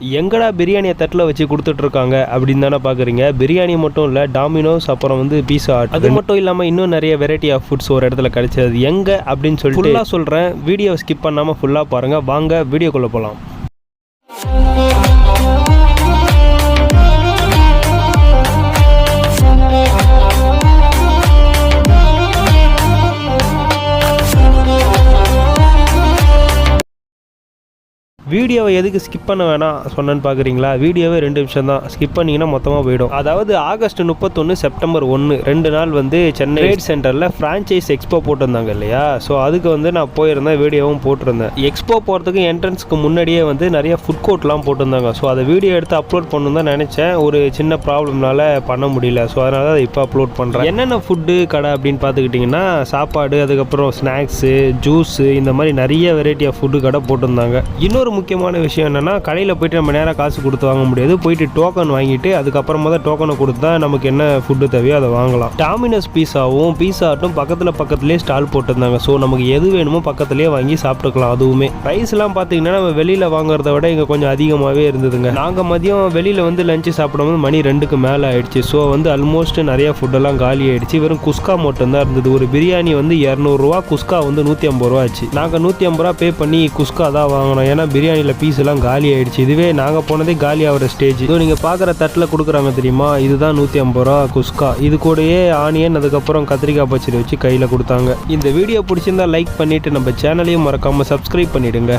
எங்கடா பிரியாணியை தட்டில் வச்சு கொடுத்துட்ருக்காங்க அப்படின்னு தானே பார்க்குறீங்க? பிரியாணி மட்டும் இல்லை டாமினோஸ் அப்புறம் வந்து பீஸா அது மட்டும் இல்லாமல் இன்னும் நிறைய வெரைட்டி ஆஃப் ஃபுட்ஸ் ஒரு இடத்துல கிடைச்சது. எங்கே அப்படின்னு சொல்லிட்டு ஃபுல்லாக சொல்கிறேன் வீடியோ ஸ்கிப் பண்ணாமல் ஃபுல்லாக பாருங்கள் வாங்க வீடியோக்குள்ளே போகலாம் வீடியோவை எதுக்கு ஸ்கிப் பண்ண வேணாம் சொன்னேன்னு பார்க்குறீங்களா? வீடியோவே ரெண்டு நிமிஷம் தான். ஸ்கிப் பண்ணிங்கன்னா மொத்தமாக போயிடும். அதாவது ஆகஸ்ட் முப்பத்தொன்று செப்டம்பர் ஒன்று ரெண்டு நாள் வந்து சென்னை ட்ரேட் சென்டரில் ஃப்ரான்ச்சைஸ் எக்ஸ்போ போட்டிருந்தாங்க இல்லையா? ஸோ அதுக்கு வந்து நான் போயிருந்தேன் வீடியோவும் போட்டிருந்தேன். எக்ஸ்போ போகிறதுக்கு என்ட்ரன்ஸ்க்கு முன்னாடியே வந்து நிறைய ஃபுட் கோர்ட்லாம் போட்டிருந்தாங்க. ஸோ அதை வீடியோ எடுத்து அப்லோட் பண்ணணும் தான் நினச்சேன். ஒரு சின்ன ப்ராப்ளம்னால பண்ண முடியல. ஸோ அதனால தான் இப்போ அப்லோட் பண்ணுறேன் என்னென்ன ஃபுட்டு கடை அப்படின்னு பார்த்துக்கிட்டிங்கன்னா சாப்பாடு அதுக்கப்புறம் ஸ்நாக்ஸு ஜூஸு இந்த மாதிரி நிறைய வெரைட்டி ஆஃப் ஃபுட்டு கடை போட்டிருந்தாங்க. இன்னொரு முக்கியமான விஷயம் என்னென்னா கடையில் போயிட்டு நம்ம நேராக காசு கொடுத்து வாங்க முடியாது. போயிட்டு டோக்கன் வாங்கிட்டு அதுக்கப்புறமா தான் டோக்கனை கொடுத்து தான் நமக்கு என்ன ஃபுட்டு தேவையோ அதை வாங்கலாம். டாமினஸ் பீஸாவும் பீஸாட்டும் பக்கத்தில் பக்கத்துலேயே ஸ்டால் போட்டிருந்தாங்க. ஸோ நமக்கு எது வேணுமோ பக்கத்துலேயே வாங்கி சாப்பிட்டுக்கலாம் அதுவுமே. ப்ரைஸ்லாம் பார்த்தீங்கன்னா நம்ம வெளியில் வாங்குறத விட இங்கே கொஞ்சம் அதிகமாகவே இருந்ததுங்க. நாங்கள் மதியம் வெளியில் வந்து லஞ்சு சாப்பிடும்போது மணி ரெண்டுக்கு மேலே ஆயிடுச்சு. ஸோ வந்து ஆல்மோஸ்ட் நிறையா ஃபுட்டெல்லாம் காலி ஆயிடுச்சு. வெறும் குஸ்கா மட்டும்தான் இருந்தது. ஒரு பிரியாணி வந்து இரநூறுவா குஸ்கா வந்து நூற்றி ஐம்பது ரூபா ஆச்சு. நாங்கள் நூற்றி ஐம்பது ரூபா பே பண்ணி குஸ்கா தான் வாங்கினோம். ஏன்னா பிரியாணியில் பீஸ் எல்லாம் காலி ஆயிடுச்சு. இதுவே நாங்கள் போனதே காலி ஆகிற ஸ்டேஜ் இதோ நீங்கள் பார்க்குற தட்டில் கொடுக்குறாங்க தெரியுமா? இதுதான் நூற்றி ஐம்பது ரூபா குஸ்கா. இது கூடயே ஆனியன் அதுக்கப்புறம் கத்திரிக்காய் பச்சடி வச்சு கையில் கொடுத்தாங்க. இந்த வீடியோ பிடிச்சிருந்தா லைக் பண்ணிவிட்டு நம்ம சேனலையும் மறக்காமல் சப்ஸ்கிரைப் பண்ணிவிடுங்க